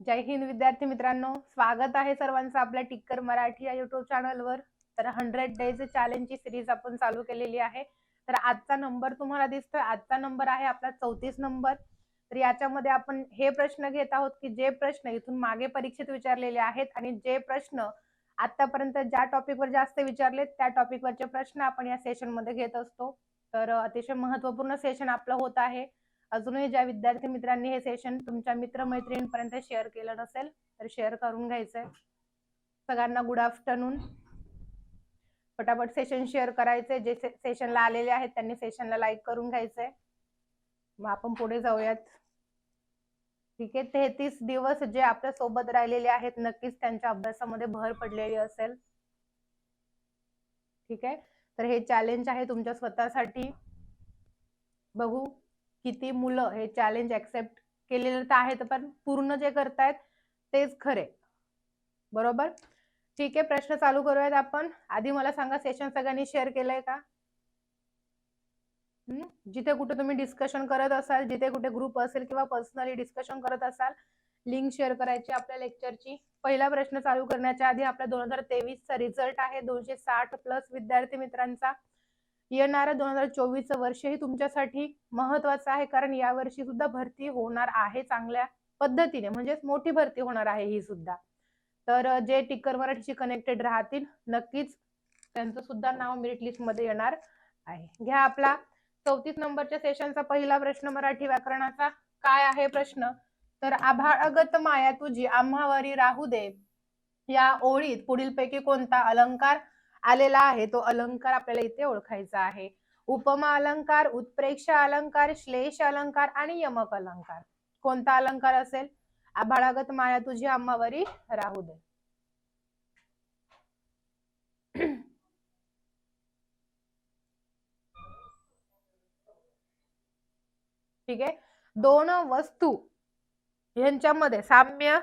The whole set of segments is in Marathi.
जय हिंद विद्यार्थी मित्रांनो स्वागत आहे सर्वांचं आपल्या टिक्कर मराठी या युट्यूब चॅनलवर तर हंड्रेड डेज चॅलेंजची सिरीज आपण चालू केलेली आहे. तर आजचा नंबर तुम्हाला दिसतोय. आजचा नंबर आहे आपला चौतीस नंबर तर याच्यामध्ये आपण हे प्रश्न घेत आहोत की जे प्रश्न इथून मागे परीक्षेत विचारलेले आहेत आणि जे प्रश्न आतापर्यंत ज्या टॉपिकवर जास्त विचारले त्या टॉपिकवरचे प्रश्न आपण या सेशनमध्ये घेत असतो. तर अतिशय महत्त्वपूर्ण सेशन आपलं होत आहे. अजूनही ज्या विद्यार्थी मित्रांनी हे सेशन तुमच्या मित्रमैत्रिणींपर्यंत शेअर केलं नसेल तर शेअर करून घ्यायचंय. सगळ्यांना गुड आफ्टरनून पटापट सेशन शेअर करायचे जे सेशनला आलेले आहेत त्यांनी सेशनला लाईक करून घ्यायचंय. मग आपण पुढे जाऊयात. ठीक आहे तेहतीस दिवस जे आपल्यासोबत राहिलेले आहेत नक्कीच त्यांच्या अभ्यासामध्ये भर पडलेली असेल. ठीक आहे तर हे चॅलेंज आहे तुमच्या स्वतःसाठी. बघू. किती मुलं हे चॅलेंज ऍक्सेप्ट केलेलं तर आहेत पण पूर्ण जे करतायत तेच खरे. बरोबर? ठीक आहे प्रश्न चालू करूयात आपण. आधी मला सांगा सेशन सगळ्यांनी शेअर केलंय का? हम्म? जिथे कुठे तुम्ही डिस्कशन करत असाल जिथे कुठे ग्रुप असेल किंवा पर्सनली डिस्कशन करत असाल लिंक शेअर करायची आपल्या लेक्चरची पहिला प्रश्न चालू करण्याच्या आधी आपला दोन हजार तेवीसचा रिझल्ट आहे. दोनशे साठ प्लस विद्यार्थी मित्रांचा. येणारं दोन हजार चोवीसचं वर्षही तुमच्यासाठी महत्वाचं आहे. कारण या वर्षी सुद्धा भरती होणार आहे चांगल्या पद्धतीने. म्हणजेच मोठी भरती होणार आहे ही सुद्धा. तर जे टिक्कर मराठीशी कनेक्टेड राहतील नक्कीच त्यांचं सुद्धा नाव मेरिट लिस्टमध्ये येणार आहे. घ्या आपला चौतीस नंबरच्या सेशनचा पहिला प्रश्न मराठी व्याकरणाचा. काय आहे प्रश्न? तर आभाळगत माया तुझी आम्हावरी राहू दे. या ओळीत पुढीलपैकी कोणता अलंकार आलेला आहे. तो अलंकार आपल्याला इथे ओळखायचा आहे. उपमा अलंकार उत्प्रेक्ष अलंकार श्लेष अलंकार आणि यमक अलंकार. कोणता अलंकार असेल? आभाळागत माया तुझी आम्हावरी राहू दे. ठीक आहे. दोन वस्तू यांच्यामध्ये साम्य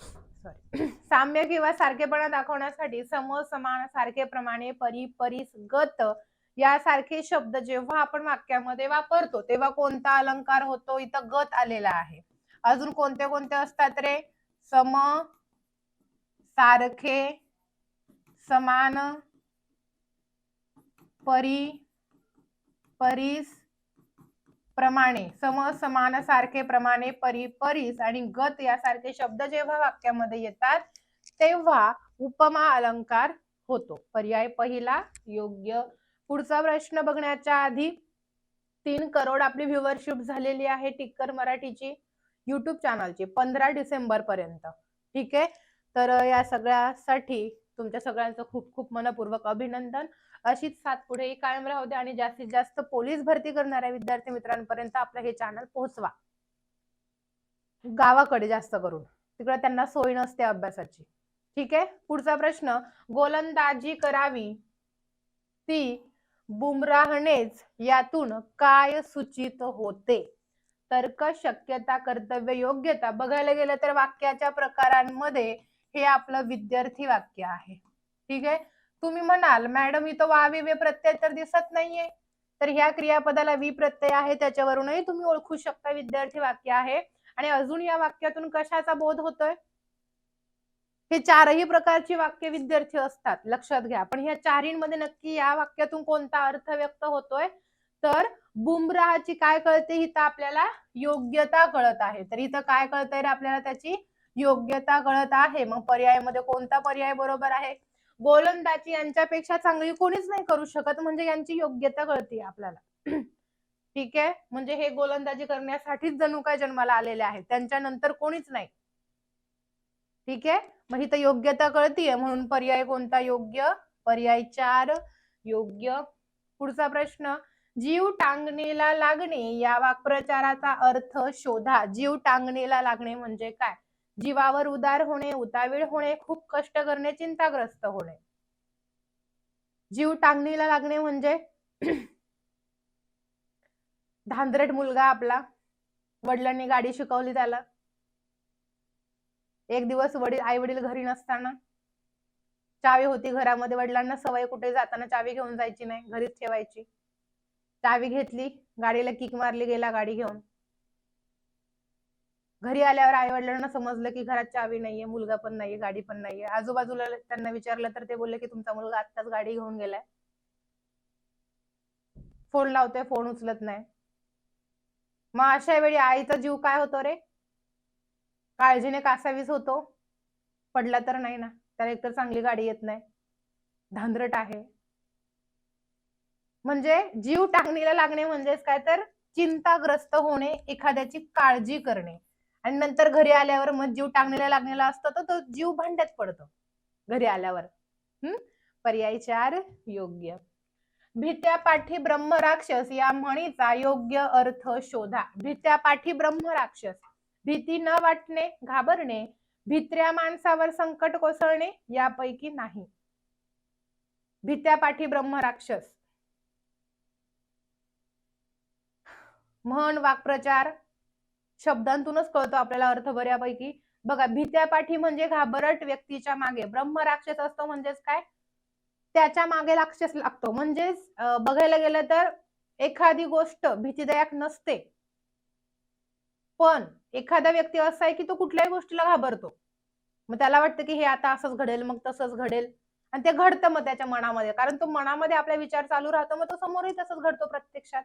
सॉरी साम्य किंवा सारखेपणा दाखवण्यासाठी सम समान सारखेप्रमाणे परी परीस गत यासारखे शब्द जेव्हा आपण वाक्यामध्ये वापरतो तेव्हा कोणता अलंकार होतो इथं गत आलेला आहे. अजून कोणते कोणते असतात रे? सम सारखे समान परी परीस प्रमाणे. सम समान सारखे प्रमाणे परी परीस आणि गत यासारखे शब्द जेव्हा वाक्यामध्ये येतात तेव्हा उपमा अलंकार होतो. पर्याय पहिला योग्य. पुढचा प्रश्न बघण्याच्या आधी तीन करोड आपली व्ह्युअरशिप झालेली आहे टिक्कर मराठीची युट्यूब चॅनलची पंधरा डिसेंबर पर्यंत ठीक आहे? तर या सगळ्यासाठी तुमच्या सगळ्यांचं खूप खूप मनपूर्वक अभिनंदन. अशीच साथ पुढेही कायम राहू द्या आणि जास्तीत जास्त पोलीस भरती करणाऱ्या विद्यार्थी मित्रांपर्यंत आपलं हे चॅनल पोहोचवा. गावाकडे जास्त करून. तिकडे त्यांना सोय नसते अभ्यासाची. ठीक आहे? पुढचा प्रश्न गोलंदाजी करावी ती बुमराहनेच यातून काय सूचित होते? तर्क शक्यता कर्तव्य योग्यता. बघायला गेलं तर वाक्याच्या प्रकारांमध्ये हे आपलं विद्यार्थी वाक्य आहे. ठीक आहे? तुम्ही म्हणाल मॅडम इथं वा वे प्रत्यय तर दिसत नाहीये. तर ह्या क्रियापदाला वि प्रत्यय आहे त्याच्यावरूनही तुम्ही ओळखू शकता विद्यार्थी वाक्य आहे. आणि अजून या वाक्यातून कशाचा बोध होतोय? हे चारही प्रकारची वाक्य विद्यार्थी असतात लक्षात घ्या. पण ह्या चारींमध्ये नक्की या वाक्यातून कोणता अर्थ व्यक्त होतोय? तर बुमराहाची काय कळते? इथं आपल्याला योग्यता कळत आहे. तर इथं काय कळतंय आपल्याला त्याची? योग्यता कळत आहे. मग पर्यायामध्ये कोणता पर्याय बरोबर आहे? गोलंदाजी यांच्यापेक्षा चांगली कोणीच नाही करू शकत म्हणजे यांची योग्यता कळते आपल्याला. ठीक आहे? म्हणजे हे गोलंदाजी करण्यासाठीच जणू काय जन्माला आलेले आहेत? त्यांच्यानंतर कोणीच नाही. ठीक आहे? मग इथं योग्यता कळतीये. म्हणून पर्याय कोणता? योग्य? पर्याय चार. योग्य. पुढचा प्रश्न. जीव टांगणीला लागणे या वाक्प्रचाराचा अर्थ शोधा. जीव टांगणीला लागणे म्हणजे काय? जीवावर उदार होणे उतावीळ होणे खूप कष्ट करणे चिंताग्रस्त होणे. जीव टांगणीला लागणे म्हणजे? धांदरट मुलगा आपला. वडिलांनी गाडी शिकवली त्याला. एक दिवस वडील आई वडील घरी नसताना. चावी होती घरामध्ये. वडिलांना सवय कुठे जाताना चावी घेऊन जायची नाही. घरीच ठेवायची. चावी घेतली. गाडीला किक मारली गेला गाडी घेऊन. घरी आल्यावर आई वडिलांना समजलं की घरात चावी नाहीये मुलगा पण नाहीये गाडी पण नाहीये. आजूबाजूला त्यांना विचारलं तर ते बोलले की तुमचा मुलगा आत्ताच गाडी घेऊन गेलाय. फोन लावतोय फोन उचलत नाही. मग अशा वेळी आईचा जीव काय होतो रे? काळजीने कासावीस होतो. पडला तर नाही ना. त्याला एकतर चांगली गाडी येत नाही. धांदरट आहे. म्हणजे जीव टांगणीला लागणे म्हणजेच काय तर चिंताग्रस्त होणे एखाद्याची काळजी करणे. आणि नंतर घरी आल्यावर मग जीव टांगणीला लागलेला असतो तर तो जीव भांड्यात पडतो. घरी आल्यावर. हम्म पर्याय चार योग्य. भित्या पाठी ब्रह्म राक्षस या म्हणीचा योग्य अर्थ शोधा. भित्या पाठी ब्रह्म राक्षस. भीती न वाटणे घाबरणे भित्र्या माणसावर संकट कोसळणे यापैकी नाही. भित्या पाठी ब्रह्म राक्षस. म्हण वाक्प्रचार शब्दांतूनच कळतो आपल्याला अर्थ बऱ्यापैकी. बघा भित्यापाठी म्हणजे घाबरट व्यक्तीच्या मागे. ब्रह्म राक्षस असतो म्हणजेच काय? त्याच्यामागे लक्षच लागतो. म्हणजेच बघायला गेलं तर एखादी गोष्ट भीतीदायक नसते. पण एखादा व्यक्ती असा आहे की तो कुठल्याही गोष्टीला घाबरतो. मग त्याला वाटतं की हे आता असंच घडेल मग तसंच घडेल. आणि ते घडतं मग त्याच्या मनामध्ये. कारण तो मनामध्ये आपला विचार चालू राहतो मग तो समोरही तसंच घडतो प्रत्यक्षात.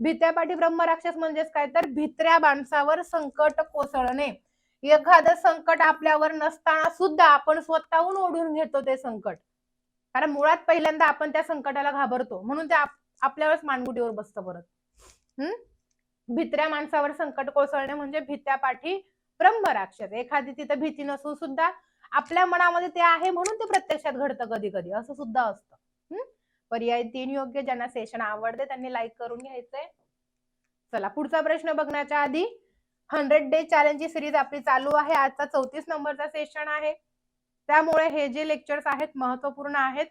भित्यापाठी ब्रह्मराक्षस म्हणजेच काय? तर भित्र्या माणसावर संकट कोसळणे. एखादं संकट आपल्यावर नसताना सुद्धा आपण स्वतःहून ओढून घेतो ते संकट. कारण मुळात पहिल्यांदा आपण त्या संकटाला घाबरतो. म्हणून ते आपल्यावरच मानगुटीवर बसतं परत. हम्म भित्र्या माणसावर संकट कोसळणे म्हणजे भित्या पाठी ब्रह्मराक्षस. एखादी तिथं भीती नसून सुद्धा आपल्या मनामध्ये ते आहे म्हणून ते प्रत्यक्षात घडतं कधी कधी असं सुद्धा असतं. पर्याय तीन योग्य ज्यांना सेशन आवडते त्यांनी लाईक करून घ्यायचंय चला पुढचा प्रश्न बघण्याच्या आधी. हंड्रेड डे चॅलेंजची सिरीज आपली चालू आहे. आजचा चौतीस नंबरचा सेशन आहे. त्यामुळे हे जे लेक्चर्स आहेत महत्त्वपूर्ण आहेत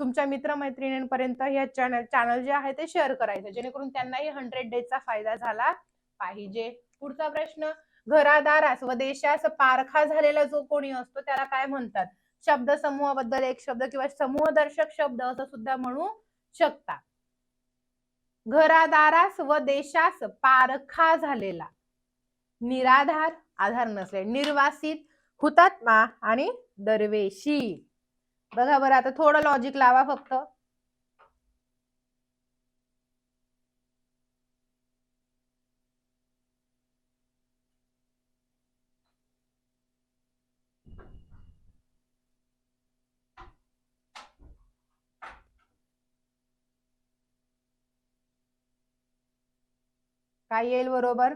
तुमच्या मित्रमैत्रिणींपर्यंत या चॅनल चॅनल जे आहे ते शेअर करायचं जेणेकरून त्यांनाही हंड्रेड डेजचा फायदा झाला पाहिजे. पुढचा प्रश्न घरादारास व देशास पारखा झालेला जो कोणी असतो त्याला काय म्हणतात? शब्द समूहाबद्दल एक शब्द किंवा समूहदर्शक शब्द असं सुद्धा म्हणू शकता. घरादारास व देशास पारखा झालेला. निराधार आधार नसले निर्वासित हुतात्मा आणि दरवेशी. बघा बरं आता थोडं लॉजिक लावा फक्त. काय येईल बरोबर?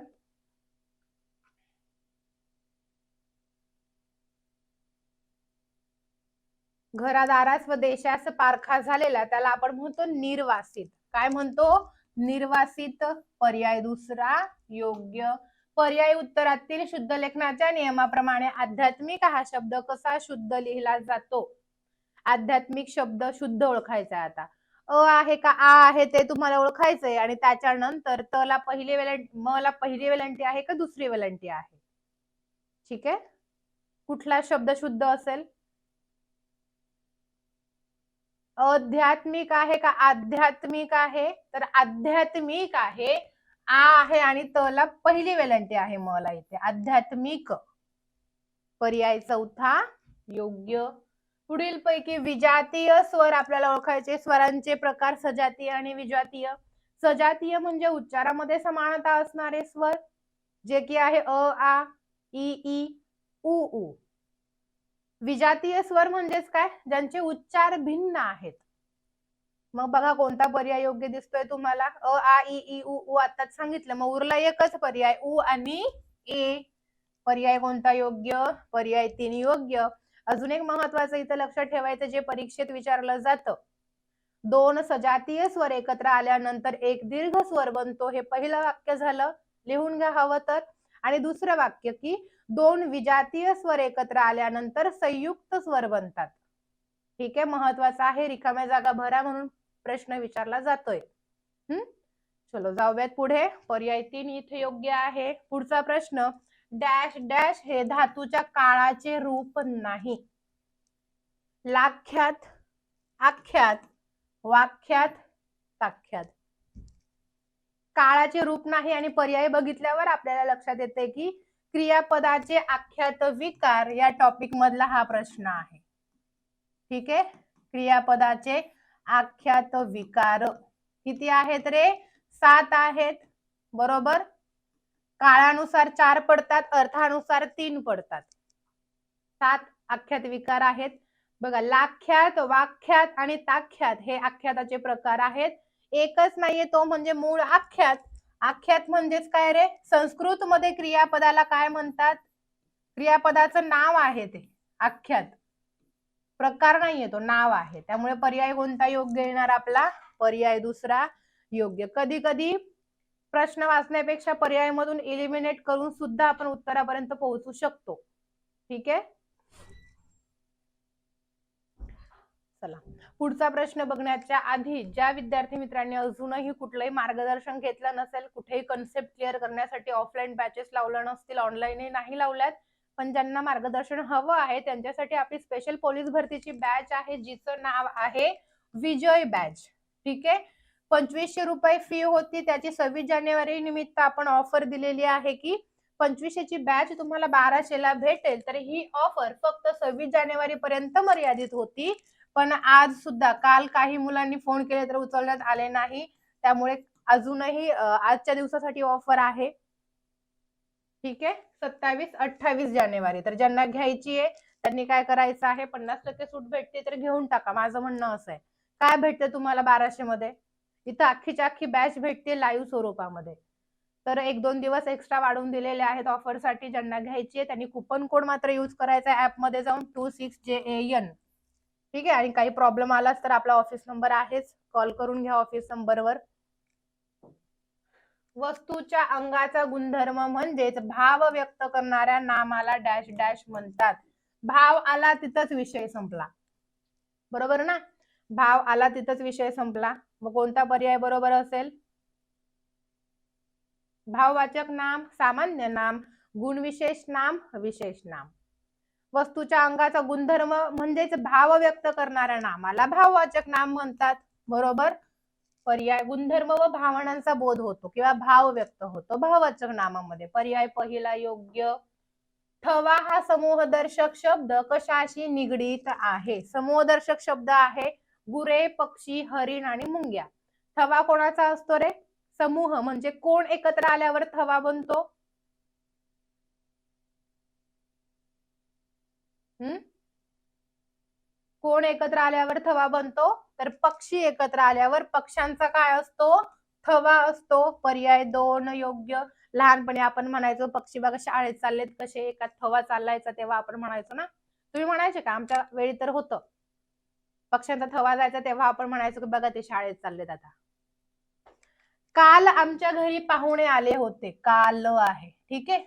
घरादारास व देशास पारखा झालेला त्याला आपण म्हणतो निर्वासित. काय म्हणतो? निर्वासित पर्याय दुसरा योग्य. पर्याय उत्तरातील शुद्ध लेखनाच्या नियमाप्रमाणे आध्यात्मिक हा शब्द कसा शुद्ध लिहिला जातो? आध्यात्मिक शब्द शुद्ध ओळखायचा आहे आता. अ आहे का? आ आहे ते तुम्हाला ओळखायचंय आणि त्याच्यानंतर तला पहिली वेलंटी मला पहिली वेलंटी आहे का दुसरी वेलंटी आहे? ठीक आहे? कुठला शब्द शुद्ध असेल? अध्यात्मिक आहे का आध्यात्मिक आहे? तर आध्यात्मिक आहे आ आहे आणि तला पहिली वेलंटी आहे मला इथे. आध्यात्मिक. पर्याय चौथा योग्य. पुढील पैकी विजातीय स्वर आपल्याला ओळखायचे. स्वरांचे प्रकार सजातीय आणि विजातीय. सजातीय म्हणजे उच्चारामध्ये समानता असणारे स्वर जे की आहे अ आ इ ई उ उ. विजातीय स्वर म्हणजेच काय? ज्यांचे उच्चार भिन्न आहेत. मग बघा कोणता पर्याय योग्य दिसतोय तुम्हाला? अ आ ई उ उ आताच सांगितलं. मग उरला एकच पर्याय. उ आणि ए. पर्याय कोणता योग्य? पर्याय तीन योग्य. अजून एक महत्वाचं इथं लक्षात ठेवायचं जे परीक्षेत विचारलं जातं. दोन सजातीय स्वर एकत्र आल्यानंतर एक दीर्घ स्वर बनतो. हे पहिलं वाक्य झालं. लिहून घ्या हवं तर. आणि दुसरं वाक्य की दोन विजातीय स्वर एकत्र आल्यानंतर संयुक्त स्वर बनतात. ठीक आहे महत्वाचं आहे रिकाम्या जागा भरा म्हणून प्रश्न विचारला जातोय. हम्म चलो जाऊयात पुढे. पर्याय तीन इथे योग्य आहे. पुढचा प्रश्न डॅश डॅश हे धातूच्या काळाचे रूप नाही. लाख्यात आख्यात वाख्यात ताख्यात. काळाचे रूप नाही आणि पर्याय बघितल्यावर आपल्याला लक्षात येते की क्रियापदाचे आख्यात विकार या टॉपिक मधला हा प्रश्न आहे. ठीक आहे? क्रियापदाचे आख्यात विकार किती आहेत रे? सात आहेत. बरोबर? काळानुसार चार पडतात अर्थानुसार तीन पडतात. सात आख्यात विकार आहेत. बघा लाख्यात वाख्यात आणि ताख्यात हे आख्याताचे प्रकार आहेत. एकच नाहीये तो म्हणजे मूळ आख्यात. आख्यात म्हणजेच काय रे? संस्कृत मध्ये क्रियापदाला काय म्हणतात? क्रियापदाचं नाव आहे ते आख्यात. प्रकार नाहीये तो नाव आहे. त्यामुळे पर्याय कोणता योग्य येणार आपला? पर्याय दुसरा योग्य. कधी कधी प्रश्न वाचण्यापेक्षा पर्यायमधून एलिमिनेट करून सुद्धा आपण उत्तरापर्यंत पोहोचू शकतो. ठीक आहे? चला. पुढचा प्रश्न बघण्याच्या आधी ज्या विद्यार्थी मित्रांनी अजूनही कुठलंही मार्गदर्शन घेतलं नसेल कुठेही कन्सेप्ट क्लिअर करण्यासाठी ऑफलाईन बॅचेस लावलं नसतील ऑनलाईनही नाही लावल्यात पण ज्यांना मार्गदर्शन हवं आहे त्यांच्यासाठी आपली स्पेशल पोलीस भरतीची बॅच आहे जिचं नाव आहे विजय बॅच ठीक आहे? पंचवीसशे रुपये फी होती त्याची सव्वीस जानेवारी निमित्त आपण ऑफर दिलेली आहे की पंचवीसशेची बॅच तुम्हाला बाराशेला भेटेल तर ही ऑफर फक्त सव्वीस जानेवारी पर्यंत मर्यादित होती. पण आज सुद्धा काल काही मुलांनी फोन केले तर उचलण्यात आले नाही. त्यामुळे अजूनही आजच्या दिवसासाठी ऑफर आहे. ठीक आहे? सत्तावीस अठ्ठावीस जानेवारी. तर ज्यांना घ्यायची आहे त्यांनी काय करायचं आहे? पन्नास टक्के सूट भेटते तर घेऊन टाका. माझं म्हणणं असं आहे. काय भेटते तुम्हाला बाराशे मध्ये? इथं अख्खीच्या अख्खी बॅच भेटते लाईव्ह स्वरूपामध्ये. तर एक दोन दिवस एक्स्ट्रा वाढवून दिलेले आहेत ऑफरसाठी ज्यांना घ्यायची आहे त्यांनी कुपन कोड मात्र यूज करायचा ऍपमध्ये मध्ये जाऊन टू सिक्स जे एन ठीक आहे? आणि काही प्रॉब्लेम आलाच तर आपला ऑफिस नंबर आहेच. कॉल करून घ्या ऑफिस नंबरवर वस्तूच्या अंगाचा गुणधर्म म्हणजेच भाव व्यक्त करणाऱ्या नामाला डॅश डॅश म्हणतात. भाव आला तिथंच विषय संपला. बरोबर ना? भाव आला तिथंच विषय संपला. मग कोणता पर्याय बरोबर असेल? भाववाचक नाम सामान्य नाम गुणविशेष नाम विशेष नाम. वस्तूच्या अंगाचा गुणधर्म म्हणजेच भाव व्यक्त करणाऱ्या नामाला भाववाचक नाम म्हणतात. बरोबर? पर्याय गुणधर्म व भावनांचा बोध होतो किंवा भाव व्यक्त होतो. भाववाचक नामामध्ये पर्याय पहिला योग्य. ठवा हा समूहदर्शक शब्द कशाशी निगडीत आहे? समूहदर्शक शब्द आहे गुरे पक्षी हरिण आणि मुंग्या. थवा कोणाचा असतो रे? समूह म्हणजे कोण एकत्र आल्यावर थवा बनतो? हम्म कोण एकत्र आल्यावर थवा बनतो? तर पक्षी एकत्र आल्यावर पक्ष्यांचा काय असतो? थवा असतो. पर्याय दोन योग्य. लहानपणी आपण म्हणायचो पक्षी बघा शाळेत चाललेत कसे? एका थवा चाललायचा तेव्हा आपण म्हणायचो ना? तुम्ही म्हणायचे का? आमच्या वेळी तर होतं. पक्ष्यांचा थवा जायचा तेव्हा आपण म्हणायचो की बघा ते शाळेत चाललेत आता. काल आमच्या घरी पाहुणे आले होते. काल आहे. ठीक आहे?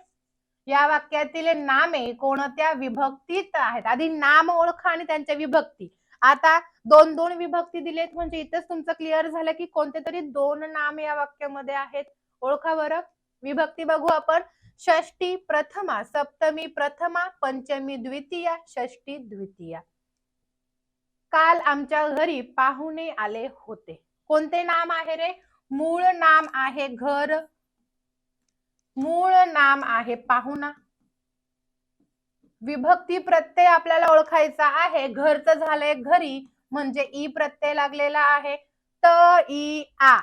या वाक्यातील नामे कोणत्या विभक्तीत आहेत? आधी नाम ओळखा आणि त्यांच्या विभक्ती. आता दोन दोन विभक्ती दिलेत म्हणजे इथेच तुमचं क्लिअर झालं की कोणते तरी दोन नाम या वाक्यामध्ये आहेत. ओळखा बरं. विभक्ती बघू आपण. षष्टी प्रथमा सप्तमी प्रथमा पंचमी द्वितीया षष्टी द्वितीया. काल आमच्या घरी पाहुणे आले होते. कोणते नाम आहे रे? मूळ नाम आहे घर मूळ नाम आहे पाहुणा. विभक्ती प्रत्यय आपल्याला ओळखायचा आहे. घरचं झालंय घरी म्हणजे ई प्रत्यय लागलेला आहे. त ई आ.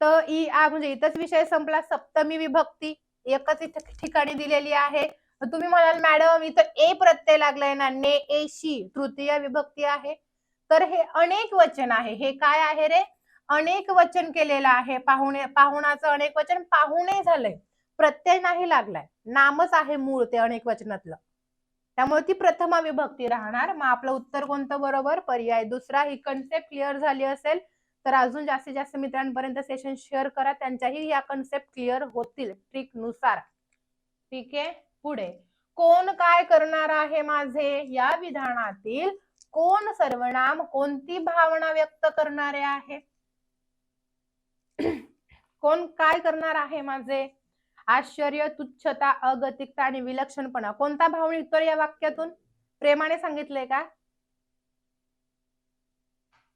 त ई आ म्हणजे इथंच विषय संपला. सप्तमी विभक्ती एकच इथं ठिकाणी दिलेली आहे. तुम्ही म्हणाल मॅडम इथं ए प्रत्यय लागलाय ना ने एशी तृतीय विभक्ती आहे. तर हे अनेक वचन आहे. हे काय आहे रे? अनेक वचन केलेलं आहे. पाहुणे पाहुणाचं अनेक वचन पाहुणे झालंय. प्रत्यय नाही लागलाय. नामच आहे मूळ ते अनेक वचनातलं. त्यामुळे ती प्रथमा विभक्ती राहणार. मग आपलं उत्तर कोणतं बरोबर? पर्याय दुसरा. ही कन्सेप्ट क्लिअर झाली असेल तर अजून जास्तीत जास्त मित्रांपर्यंत सेशन शेअर करा. त्यांच्याही या कन्सेप्ट क्लिअर होतील ट्रिकनुसार ठीक आहे? पुढे. कोण काय करणार आहे माझे? या विधानातील कोण सर्वनाम? कोणती भावना व्यक्त करणारे आहे? कोण काय करणार आहे माझे? आश्चर्य तुच्छता अगतिकता आणि विलक्षणपणा. कोणता भाव निघतो या वाक्यातून? प्रेमाने सांगितलंय का?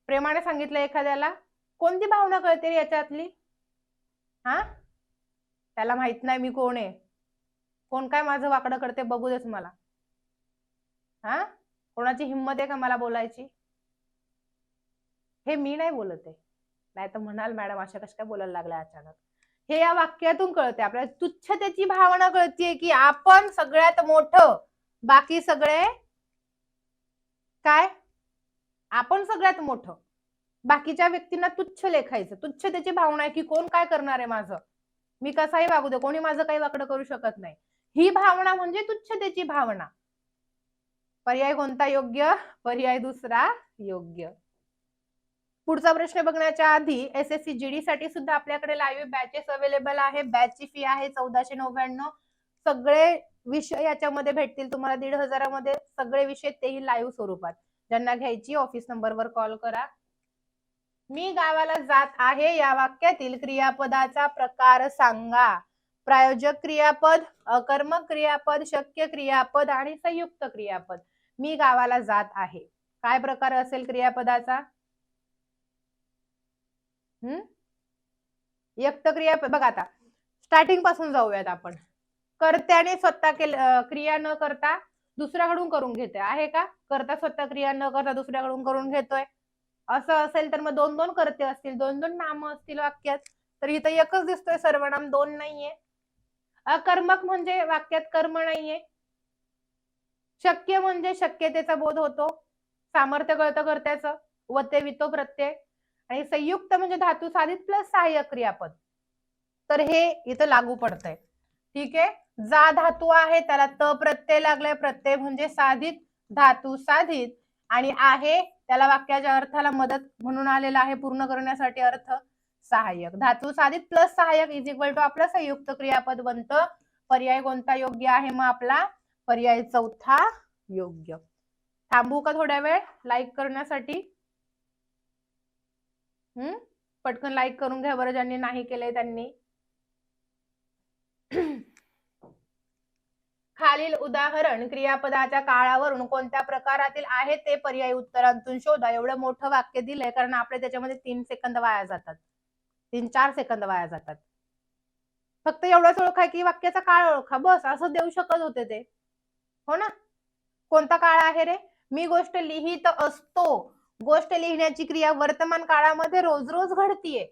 प्रेमाने सांगितलं एखाद्याला? कोणती भावना कळते रे याच्यातली? हा? त्याला माहीत नाही मी कोण आहे. कोण काय माझं वाकडं करते बघू देच मला. हा? कोणाची हिंमत आहे का मला बोलायची? हे मी नाही बोलत आहे. नाही तर म्हणाल मॅडम अशा कशा काय बोलायला लागल्या अचानक? हे या वाक्यातून कळते आपल्याला तुच्छतेची भावना कळते की आपण सगळ्यात मोठं बाकी सगळे काय? आपण सगळ्यात मोठं. बाकीच्या व्यक्तींना तुच्छ लेखायचं. तुच्छतेची भावना आहे की कोण काय करणार आहे माझं? मी कसाही वागू दे कोणी माझं काही वाकडं करू शकत नाही. ही भावना म्हणजे तुच्छतेची भावना. पर्याय कोणता योग्य? पर्याय दुसरा योग्य. पुढचा प्रश्न बघण्याच्या आधी एस एस सी जीडी साठी सुद्धा आपल्याकडे लाईव्ह बॅचेस अवेलेबल आहे. बॅचची फी आहे चौदाशे नव्याण्णव. सगळे विषय याच्यामध्ये भेटतील. तुम्हाला दीड हजारामध्ये सगळे विषय तेही लाईव्ह स्वरूपात. ज्यांना घ्यायची ऑफिस नंबरवर कॉल करा. मी गावाला जात आहे. या वाक्यातील क्रियापदाचा प्रकार सांगा. प्रायोजक क्रियापद अकर्मक क्रियापद शक्य क्रियापद आणि संयुक्त क्रियापद. मी गावाला जात आहे. काय प्रकार असेल क्रियापदाचा? हम्म? व्यक्त बघा आता. स्टार्टिंगपासून जाऊयात आपण. कर्त्याने स्वतः केल क्रिया न करता दुसऱ्याकडून करून घेते. आहे का? करता स्वतः क्रिया न करता दुसऱ्याकडून करून घेतोय. असं असेल तर मग दोन दोन कर्ते असतील दोन दोन नाम असतील वाक्यात तर इथं एकच दिसतोय सर्वनाम दोन नाहीये. अकर्मक म्हणजे वाक्यात कर्म नाहीये. शक्य म्हणजे शक्यतेचा बोध होतो. सामर्थ्य कळतं कर्त्याचं. व ते वितो प्रत्यय. आणि संयुक्त म्हणजे धातू साधित प्लस सहाय्यक क्रियापद. तर हे इथं लागू पडतंय. ठीक आहे? जा धातू आहे त्याला त प्रत्यय लागलाय. प्रत्यय म्हणजे साधित धातू साधित. आणि आहे त्याला वाक्याच्या अर्थाला मदत म्हणून आलेला आहे पूर्ण करण्यासाठी अर्थ सहाय्यक. धातू साधित प्लस सहाय्यक इज इक्वल टू आपलं संयुक्त क्रियापद बनतं. पर्याय कोणता योग्य आहे मग आपला? पर्याय चौथा योग्य. थांबू का थोड्या वेळ? लाईक करण्यासाठी. हम्म? पटकन लाईक करून घ्या बरं ज्यांनी नाही केलंय त्यांनी. खालील उदाहरण क्रियापदाच्या काळावरून कोणत्या प्रकारातील आहे ते पर्यायी उत्तरांतून शोधा. एवढं मोठं वाक्य दिलंय कारण आपले त्याच्यामध्ये तीन सेकंद वाया जातात. तीन चार सेकंद वाया जातात. फक्त एवढंच ओळखा की वाक्याचा काळ ओळखा. बस असं देऊ शकत होते ते. हो ना? कोणता काळ आहे रे? मी गोष्ट लिहित असतो. गोष्ट लिहिण्याची क्रिया वर्तमान काळामध्ये रोज रोज घडतीये.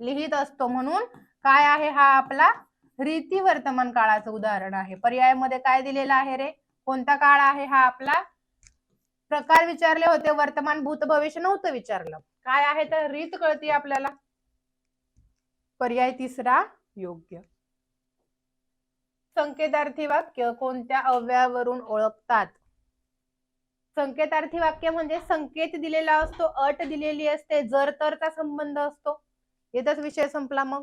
लिहित असतो म्हणून काय आहे हा आपला रीती वर्तमान काळाचं उदाहरण आहे. पर्यायामध्ये काय दिलेलं आहे रे? कोणता काळ आहे हा आपला? प्रकार विचारले होते वर्तमान भूत भविष्य नव्हतं विचारलं. काय आहे तर रीत कळती आपल्याला? पर्याय तिसरा योग्य. संकेतार्थी वाक्य कोणत्या अव्यावरून ओळखतात? संकेतार्थी वाक्य म्हणजे संकेत दिलेला असतो अट दिलेली असते जर तरचा संबंध असतो. येतच विषय संपला मग.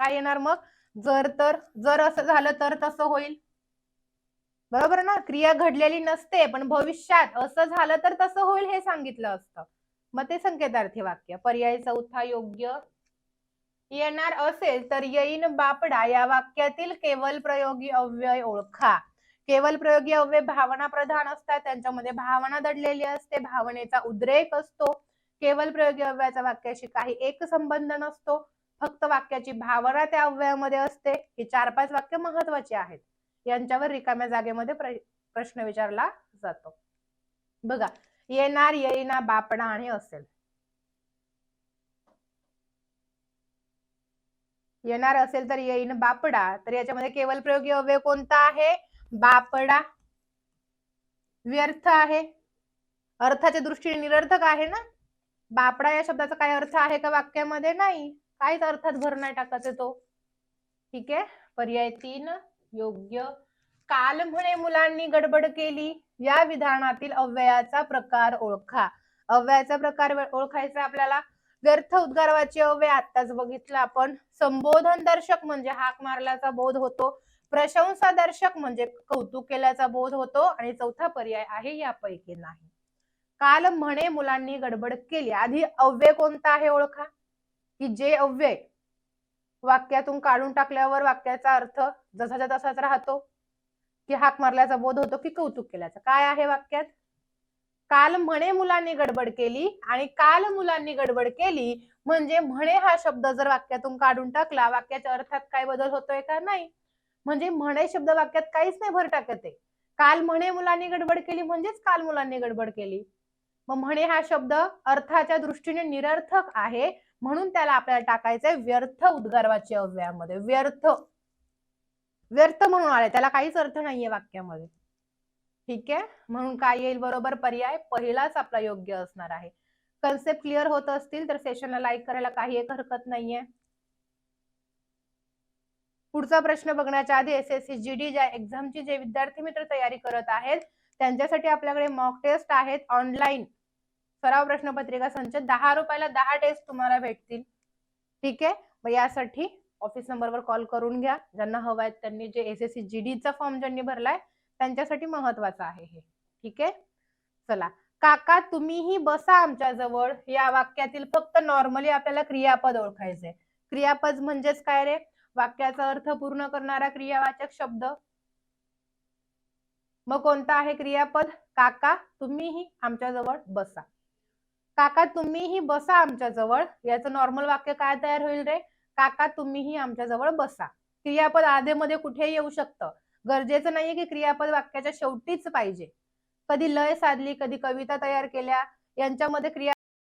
काय येणार मग? जर तर जर असं झालं तर तसं होईल. बरोबर ना? क्रिया घडलेली नसते पण भविष्यात असं झालं तर तसं होईल हे सांगितलं असतं. मग ते संकेतार्थी वाक्य. पर्याय चौथा योग्य. येणार असेल तर येईन बापडा. या वाक्यातील केवल प्रयोगी अव्यय ओळखा. केवल प्रयोगी अव्यय भावना प्रधान असतात त्यांच्यामध्ये भावना दडलेली असते भावनेचा उद्रेक असतो. केवल प्रयोगी अव्ययाचा वाक्याशी काही एक संबंध नसतो. फक्त वाक्याची भावना त्या अव्ययामध्ये असते. ही चार पाच वाक्य महत्वाची आहेत. यांच्यावर रिकाम्या जागेमध्ये प्रश्न विचारला जातो. बघा येणार येईना बापडा आणि असेल. येणार असेल तर येईन बापडा तर याच्यामध्ये केवल प्रयोगी अव्यय कोणता आहे? बापडा. व्यर्थ आहे. अर्थाच्या दृष्टीने निरर्थक आहे ना? बापडा या शब्दाचा काय अर्थ आहे का वाक्यामध्ये? नाही. काहीच अर्थात भर नाही टाकायचे तो. ठीक आहे? पर्याय तीन. योग्य. काल म्हणे मुलांनी गडबड केली. या विधानातील अव्ययाचा प्रकार ओळखा. अव्ययाचा प्रकार ओळखायचा आपल्याला. व्यर्थ उद्गारवाची अव्यय आताच बघितलं आपण. संबोधन दर्शक म्हणजे हाक मारल्याचा बोध होतो. प्रशंसा दर्शक म्हणजे कौतुक केल्याचा बोध होतो आणि चौथा पर्याय आहे यापैकी नाही. काल म्हणे मुलांनी गडबड केली. आधी अव्यय कोणता आहे ओळखा? की जे अव्यय? वाक्यातून काढून टाकल्यावर वाक्याचा अर्थ जसाच्या तसाच राहतो. की हाक मारल्याचा बोध होतो की कौतुक केल्याचा काय आहे वाक्यात? काल म्हणे मुलांनी गडबड केली आणि काल मुलांनी गडबड केली म्हणजे म्हणे हा शब्द जर वाक्यातून काढून टाकला वाक्याच्या अर्थात काय बदल होतोय का नाही? म्हणजे म्हणे शब्द वाक्यात काहीच नाही भर टाकत आहे. काल म्हणे मुलांनी गडबड केली म्हणजेच काल मुलांनी गडबड केली. मग म्हणे हा शब्द अर्थाच्या दृष्टीने निरर्थक आहे म्हणून त्याला आपल्याला टाकायचंय व्यर्थ उद्गारवाच्या अव्ययामध्ये. व्यर्थ. व्यर्थ म्हणून आले त्याला काहीच अर्थ नाहीये वाक्यामध्ये. ठीक आहे? म्हणून काय येईल बरोबर पर्याय? पहिलाच आपला योग्य असणार आहे. कन्सेप्ट क्लिअर होत असतील तर सेशनला लाईक करायला काही एक हरकत नाहीये. पुढचा प्रश्न बघण्याच्या आधी S S C G D ज्या एक्झामची जे विद्यार्थी मित्र तयारी करत आहेत त्यांच्यासाठी आपल्याकडे मॉक टेस्ट आहेत ऑनलाईन सराव प्रश्नपत्रिका संच दहा रुपयाला दहा टेस्ट तुम्हाला भेटतील. ठीक आहे? मग यासाठी ऑफिस नंबरवर कॉल करून घ्या. ज्यांना हवं आहेत त्यांनी जे एस एस सी जी डीचा फॉर्म ज्यांनी भरलाय त्यांच्यासाठी महत्वाचं आहे हे. ठीक आहे? चला. काका तुम्हीही बसा आमच्या जवळ. या वाक्यातील फक्त नॉर्मली आपल्याला क्रियापद ओळखायचंय. क्रियापद म्हणजेच काय रे? वाक्याचा अर्थ पूर्ण करणारा क्रियावाचक शब्द. मग कोणता आहे क्रियापद? काका तुम्हीही आमच्याजवळ बसा. काका तुम्हीही बसा आमच्या जवळ याचं नॉर्मल वाक्य काय तयार होईल रे? काका तुम्हीही आमच्या जवळ बसा. क्रियापद आधेमध्ये कुठेही येऊ शकतं? गरजेचं नाहीये की क्रियापद वाक्याच्या शेवटीच पाहिजे. कधी लय साधली कधी कविता तयार केल्या यांच्यामध्ये क्रिया